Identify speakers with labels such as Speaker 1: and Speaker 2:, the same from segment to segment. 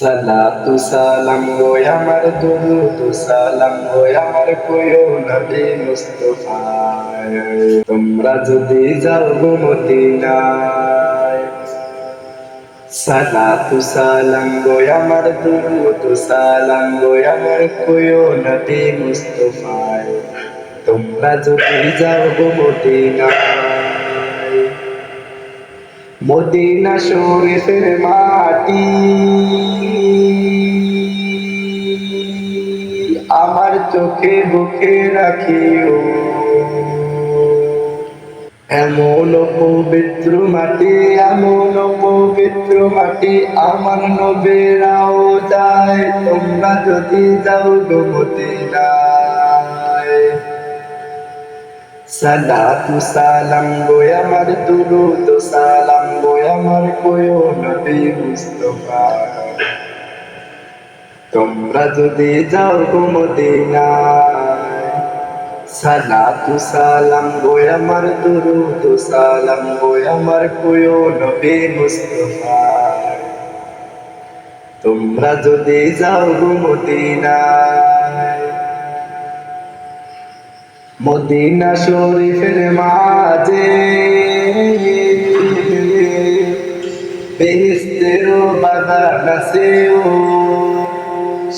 Speaker 1: সালাতু সালাম গো আমার দুরুদ সালাম গো আমার কোয়ো নবী মুস্তাফায়। তোমরা যদি যাও গো সালাতু সালাম গো আমার দুরুদ সালাম গো আমার কোয়ো নবী মুস্তাফায়। তোমরা যদি যাও গো মদিনায়। মদিনা শরীফের মাটি চোখে বুকে রাখিও। এমন পবিত্র মাটি, এমন পবিত্র মাটি আমার নবেরাও যায় তোমরা যদি যাও গো মদিনায়। সালাতু সালাম গো আমার দুরুদ, সালাম গো আমার কোয়ো নবী মুস্তাফা। তোমরা যদি যাও গো মদিনায়, সালাতু সালাম গো আমার দুরুদ সালাম গো আমার কোয়ো নবী মুস্তাফা। তোমরা যদি যাও গো মদিনায়, মদিনা শরীফের মাঝে বেহেস্তের বাগান আছে ও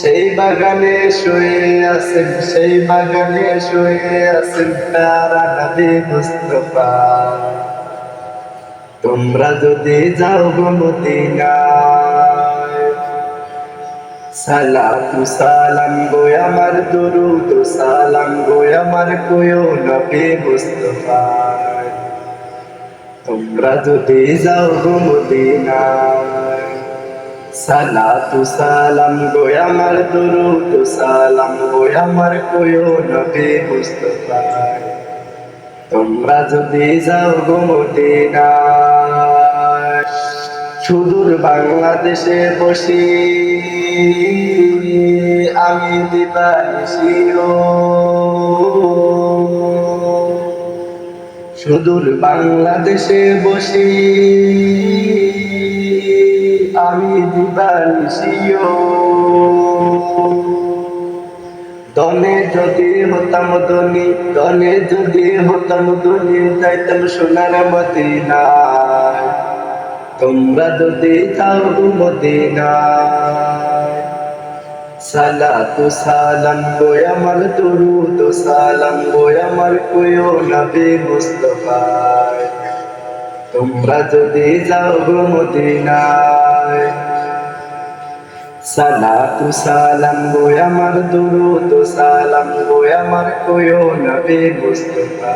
Speaker 1: সেই বাগানে শুয়ে আছেন, সেই বাগানে শুয়ে আছেন তারা নবী মুস্তফা। তোমরা যদি যাও গো মদিনায়, সালাতু সালাম গো আমার দুরুদ, সালাম গো আমার কোয়ো নবী মুস্তাফা। তোমরা যদি যাও গো মদিনায় সালাতু সালাম গো আমার দুরুদ, সালাম গো আমার কোয়ো নবী মুস্তাফা। তোমরা যদি যাও গো মদিনায়, সুদূর বাংলাদেশে বসি। আমি দিবানিসিও সুদূর বাংলাদেশে বসি। আমি দিবানিসিও দনে যদি হতাম ধনী দনে যদি হতাম ধনী, যাইতাম সোনার মদিনায়। তোমরা যদি যাও মদিনায়। সালাতু সালাম গো আমার দুরুদ, সালাম গো আমার কোয়ো নবী মুস্তাফায়। তোমরা যদি যাও মদিনায়। সালাতু সালাম গো আমার দুরুদ, সালাম গো আমার কোয়ো নবী মুস্তফা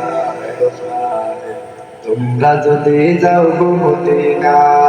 Speaker 1: তোমরা যদি যাও গো মদিনায়